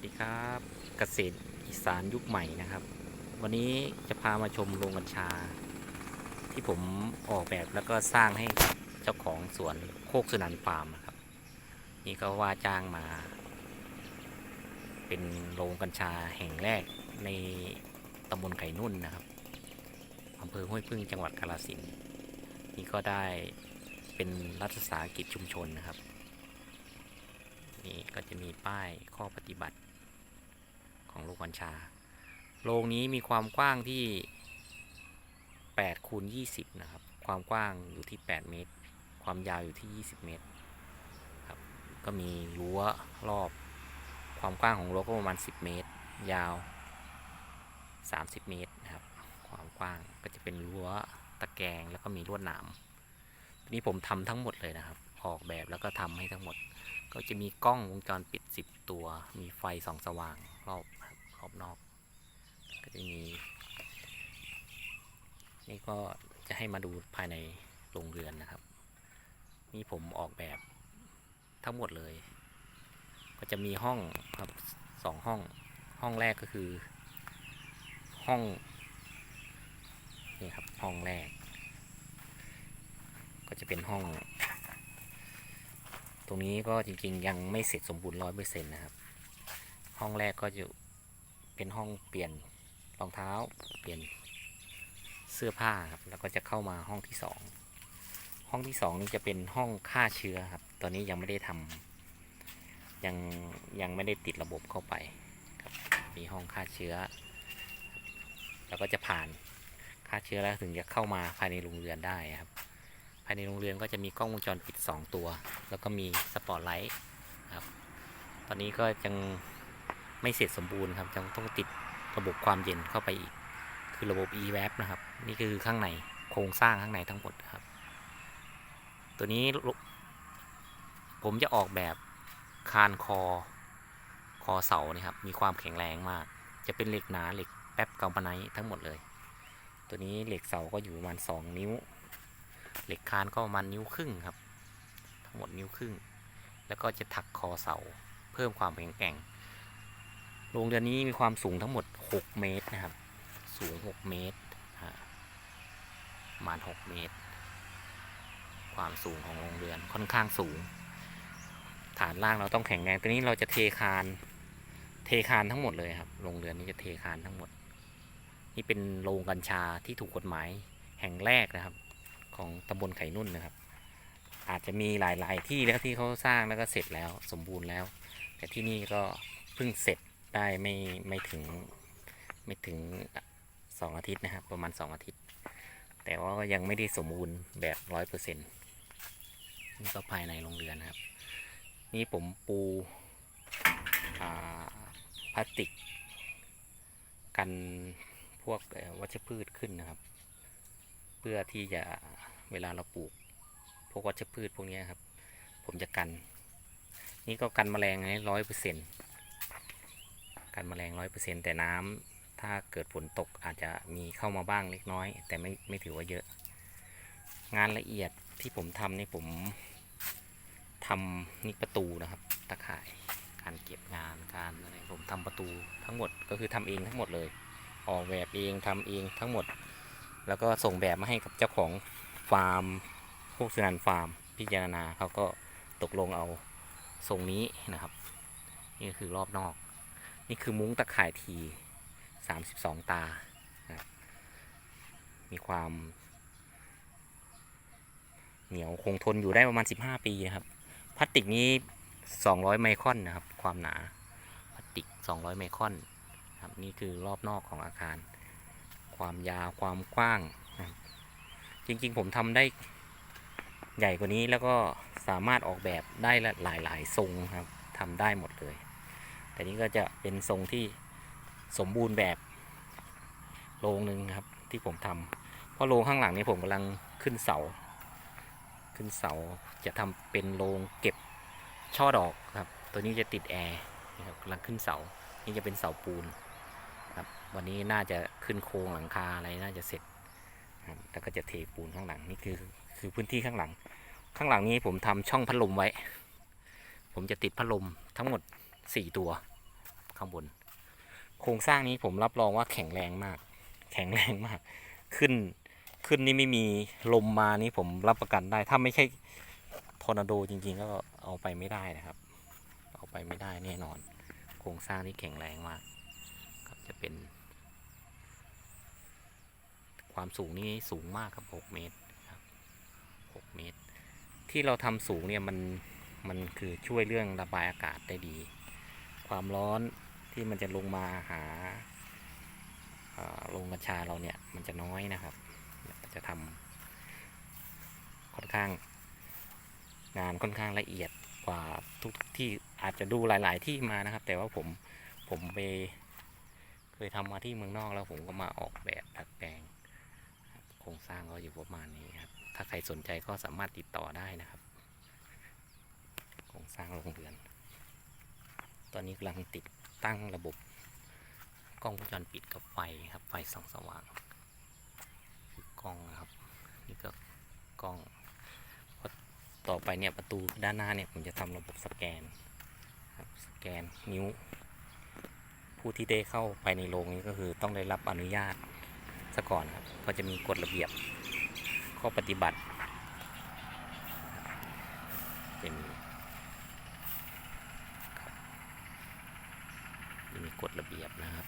สดีครับเกษตรอีสานยุคใหม่นะครับ วันนี้จะพามาชมโรงกัญชา ที่ผมออกแบบแล้วก็สร้างให้เจ้าของสวนโคกสุนันฟาร์มนะครับ นี่ก็ว่าจ้างมา เป็นโรงกัญชาแห่งแรกในตำบลไข่นุ่นนะครับอำเภอห้วยพึ่งจังหวัดกาฬสินนี่ก็ได้เป็นรัฐสาหกิจชุมชนนะครับนี่ก็จะมีป้ายข้อปฏิบัติ ของโรงกัญชา โรงนี้มีความกว้างที่8คูณ20 นะครับ ความกว้างอยู่ที่ 8 เมตร ความยาวอยู่ที่ 20 เมตรครับ ก็มีรั้วรอบ ความกว้างของรั้วก็ประมาณ 10 เมตร ยาว 30 เมตรนะครับ ความกว้างก็จะเป็นรั้วตะแกรงแล้วก็มีลวดหนามทีนี้ผมทำทั้งหมดเลยนะครับ ออกแบบแล้วก็ทำให้ทั้งหมด ก็จะมีกล้องวงจรปิด 10 ตัว มีไฟส่องสว่างรอบ ครับรอบนอก ก็จะมี นี่ก็จะให้มาดูภายในโรงเรือนนะครับนี่ผมออกแบบทั้งหมดเลย ก็จะมีห้องครับสองห้อง ห้องแรกก็คือ ห้องนี่ครับห้องแรก ก็จะเป็นห้อง ตรงนี้ก็จริงๆ ยังไม่เสร็จสมบูรณ์ร้อยเปอร์เซ็นต์นะครับ ห้องแรกก็จะ เป็นห้องเปลี่ยนรองเท้า เปลี่ยนเสื้อผ้าครับแล้วก็จะเข้ามาห้องที่สองห้องที่สองนี่จะเป็นห้องฆ่าเชื้อครับ ตอนนี้ยังไม่ได้ทำยังยังไม่ได้ติดระบบเข้าไปครับมีห้องฆ่าเชื้อ แล้วก็จะผ่านฆ่าเชื้อแล้วถึงจะเข้ามาภายในโรงเรือนได้ครับ ภายในโรงเรียนก็จะมีกล้องวงจรปิด 2 ตัว แล้วก็มีสปอตไลท์ครับ ตอนนี้ก็ยัง ไม่เสร็จสมบูรณ์ครับยังต้องติดระบบความเย็นเข้าไปอีก คือระบบ e-wap นะครับ นี่คือข้างในโครงสร้างข้างในทั้งหมดครับ ตัวนี้ผมจะออกแบบคานคอ คอเสานี่ครับ มีความแข็งแรงมาก จะเป็นเหล็กหนาเหล็กแป๊บเกาปไนท์ทั้งหมดเลย ตัวนี้เหล็กเสาก็อยู่ประมาณ 2 นิ้ว เหล็กคานก็ประมาณนิ้วครึ่งครับ ทั้งหมดนิ้วครึ่ง แล้วก็จะถักคอเสา เพิ่มความแข็งแกร่ง โรงเรือนนี้มีความสูงทั้งหมด 6 เมตรนะครับ สูง 6 เมตรประมาณ 6 เมตร ความสูงของโรงเรือนค่อนข้างสูง ฐานล่างเราต้องแข็งแรงตัวนี้เราจะเทคาน เทคานทั้งหมดเลยครับ โรงเรือนนี้จะเทคานทั้งหมด นี่เป็นโรงกัญชาที่ถูกกฎหมายแห่งแรกนะครับ ของตำบลไข่นุ่นนะครับ อาจจะมีหลาย ๆ ที่แล้วที่เขาสร้างแล้วก็เสร็จแล้วสมบูรณ์แล้ว แต่ที่นี่ก็เพิ่งเสร็จ ได้ไม่ไม่ถึงไม่ถึงสองอาทิตย์นะครับ ประมาณสองอาทิตย์ แต่ว่ายังไม่ได้สมบูรณ์แบบร้อยเปอร์เซ็นต์นี่ก็ภายในโรงเรือนนะครับ นี่ผมปูพลาสติก กันพวกวัชพืชขึ้นนะครับ เพื่อที่จะเวลาเราปลูก พวกวัชพืชพวกนี้ครับ ผมจะกัน นี่ก็กันแมลงให้ร้อยเปอร์เซ็นต์ กันแมลงร้อยเปอร์เซ็นต์แต่น้ำถ้าเกิดฝนตกอาจจะมีเข้ามาบ้างเล็กน้อย แต่ไม่ไม่ถือว่าเยอะ งานละเอียดที่ผมทำนี่ผมทำนี่ประตูนะครับตะข่ายการเก็บงานการอะไรผมทำประตูทั้งหมดก็คือทำเองทั้งหมดเลย ออกแบบเองทำเองทั้งหมด แล้วก็ส่งแบบมาให้กับเจ้าของฟาร์มพวกสนันฟาร์ม พิจารณาเขาก็ตกลงเอาทรงนี้นะครับ นี่คือรอบนอก นี่คือมุ้งตะข่ายที 32 ตานะครับมีความ เหนียวคงทนอยู่ได้ประมาณ 15 ปีนะครับ พลาสติกนี้ 200 ไมครอนนะครับ ความหนา พลาสติก 200 ไมครอนครับนี่คือรอบนอกของอาคาร ความยาวความกว้าง จริงๆ ผมทำได้ใหญ่กว่านี้แล้วก็สามารถออกแบบได้หลายๆทรงครับทำได้หมดเลย แต่นี้ก็จะเป็นทรงที่สมบูรณ์แบบโรงหนึ่งครับที่ผมทำเพราะโรงข้างหลังนี้ผมกำลังขึ้นเสา ขึ้นเสาจะทำเป็นโรงเก็บช่อดอกครับ ตัวนี้จะติดแอร์นะครับกำลังขึ้นเสา นี่จะเป็นเสาปูนครับวันนี้น่าจะขึ้นโครงหลังคาอะไรน่าจะเสร็จครับแล้วก็จะเทปูนข้างหลังนี่คือคือพื้นที่ข้างหลัง ข้างหลังนี้ผมทำช่องพัดลมไว้ ผมจะติดพัดลมทั้งหมด 4 ตัว ข้างบน โครงสร้างนี้ผมรับรองว่าแข็งแรงมาก แข็งแรงมาก ขึ้นขึ้นนี่ไม่มีลมมานี่ผมรับประกันได้ ถ้าไม่ใช่ทอร์นาโดจริง ๆ ก็เอาไปไม่ได้นะครับ เอาไปไม่ได้แน่นอน โครงสร้างที่แข็งแรงมากครับจะเป็น ความสูงนี่สูงมากครับ 6 เมตรครับ6เมตร ที่เราทำสูงเนี่ยมันมันคือช่วยเรื่องระบายอากาศได้ดี ความร้อน ที่มันจะลงมาหาอ่าโรงกัญชาเราเนี่ยมันจะน้อยนะครับ จะทำค่อนข้าง งานค่อนข้างละเอียดกว่าทุกที่อาจจะดูหลาย ๆ ที่มานะครับ แต่ว่าผมผมไปเคยทำมาที่เมืองนอกแล้วผมก็มาออกแบบดัดแปลงโครงสร้างก็อยู่ประมาณนี้ครับถ้าใครสนใจก็สามารถติดต่อได้นะครับโครงสร้างโรงเรือน ตอนนี้กำลังติดตั้งระบบกล้องวงจรปิดกับไฟครับ ไฟส่องสว่างคือกล้องนะครับ นี่ก็กล้องต่อไปเนี่ยประตูด้านหน้าเนี่ยผมจะทำระบบสแกนครับสแกนนิ้ว ผู้ที่ได้เข้าไปในโรงนี้ก็คือต้องได้รับอนุญาตซะก่อนครับก็จะมีกฎระเบียบข้อปฏิบัติจะมีครับจะมี กฎระเบียบนะครับ